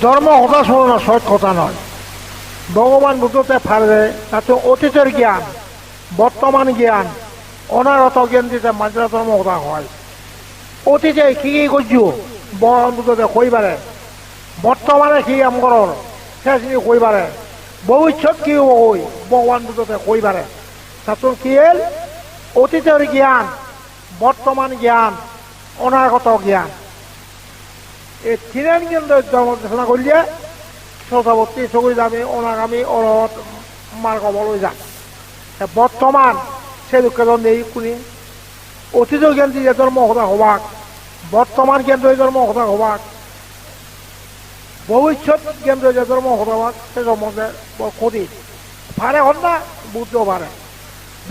ধর্ম কথা শোনো না সৎ কথা নয় ভগবান বুঝতে পারবে তাতে অতীতের জ্ঞান বর্তমান জ্ঞান, অনাগত জ্ঞান দিতে মাজরা ধর্ম কথা হয়। অতীতে কি কি করছ ভগবান বুঝতে কইবারে বর্তমানে কি কাম করর সেইখিনি কইবারে ভবিষ্যৎ কি কই ভগবান বুঝতে কইবারে তাতে কি হল? অতীতের জ্ঞান বর্তমান জ্ঞান, অনাগত জ্ঞান। এই তিনের কেন্দ্র দেশনা করলে শ্রোতাবর্তী চকুরি দামি অনাগামী অরহত মার্গ বলৈ যান বর্তমান সে দুঃখে নেই অতীত জ্ঞান দিয়ে ধর্ম সদা হবাক, বর্তমান কেন্দ্র ধর্ম সদা হবাক, ভবিষ্যৎ কেন্দ্র যে ধর্ম হবাক, সে ধর্ম কদি ভারে হন না, বুদ্ধ ভারে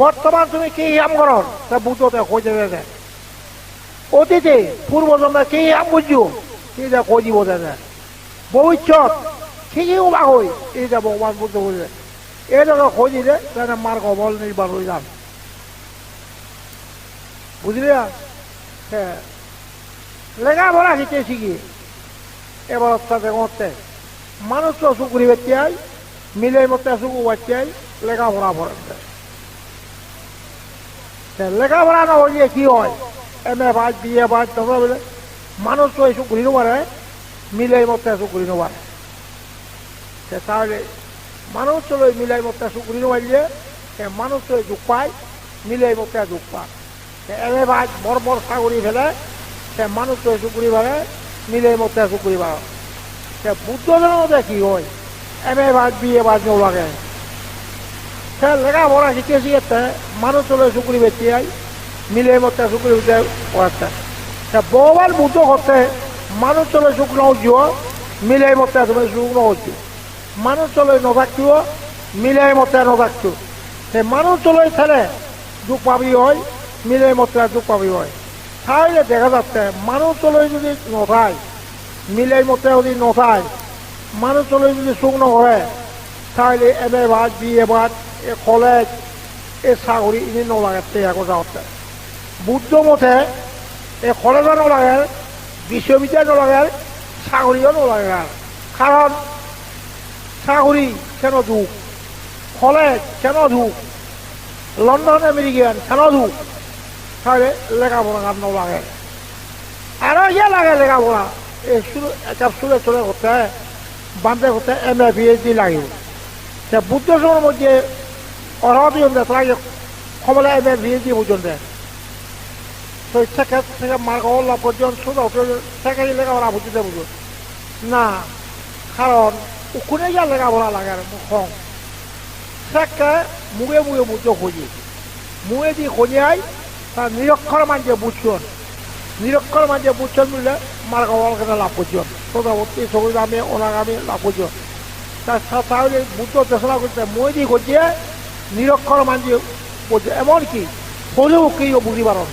বর্তমান তুমি কি কাম করো তা বুদ্ধতে দেবে দে অতীতে পূর্বজন্মে কি কাম বুঝছ এইটা কৈ দিব তেনে ভৱিষ্যত সেইখিনিও পাহৰি এইটা ভগৱান বুদ্ধ কৰিলে এইদৰে কৈ দিলে তেনে মাৰ কবল নিৰ্বাণ হৈ যাম বুঝলি হ্যাঁ লেখাপড়া শিখেছি কি এবার তাতে করতে মানুষ তো সুকুরি বেচাই মিলে মতে সুকু বাচ্চাই লেখাপড়া পড়াতে লেখাপড়া না হইলে কি হয় M A pass B pass তবে বলে মানুষ তো এসব ঘুরি পারে মিলাই মতে এসব ঘুরি পারে তাহলে মানুষ তো মিলাই মতে এসব ঘুরি পারলে মানুষ তো যুগ পায়, মিলাই মতে যুগ পায়। এমে ভাজ বড় বড় সাগরি ফেলে সে মানুষ তো এসব ঘুরি পারে মিলাই মতে এসব ঘুরি পারে সে বুদ্ধজনের মধ্যে কি হয়? এম এ ভাজ বি এ ভাজ লাগে সে লেখাপড়া শিখেছি এতে মানুষ চলে শুকুরি বেঁচে যায় মিলে মতে শুকুরি বেঁচে পড়াতে তা ভগবান বুদ্ধ করতে মানুষ চলে শুকনো হচ্ছিও, মিলাই মতে তুমি শুকনো হচ্ছি। মানুষ চলে নথাকছিও, মিলাই মতে নথাকছো। সে মানুষ চলে ছেলে দুঃখ পাবি হয়, মিলাই মতে দুঃখ পাবি হয়। তাহলে দেখা যাচ্ছে, মানুষ চলে যদি নথায়, মিলাই মতে যদি নথায়, মানুষ চলে যদি শুকনো করে তাহলে এম এ বাদ বি এ বাদ এ কলেজ এ চাকরি ইনি নলাগে একো বুদ্ধ মতে এই কলেজও নলাগে বিশ্ববিদ্যালয় নলাগে চাকরিও নলাগে কারণ চাকরি কেন দুঃখ? কলেজ কেন দুঃখ? লন্ডন আমেরিকান কেন দুঃখ? তাহলে লেখাপড়া কার নলাগে। আরও ইয়ে লাগে লেখাপড়া এই শুরু চলে করতে বান্ধে করতে এম এ পিএইচডি লাগিব। তা বুদ্ধ সময়ের মধ্যে অর্হত কমলা এম এ পিএইচডি পর্যন্ত মুগে মুগে মুগে তার নিরক্ষর মানছে বুঝছন নিরক্ষর মানছে বুঝছন হল কেন লাভ করছেন সোদাবর্তী সগুদামে ওনাগামে লাভ করছেন তাহলে বুদ্ধ দেশনা করতে মই দি নিরক্ষর হলেও কেউ বুঝি পারেন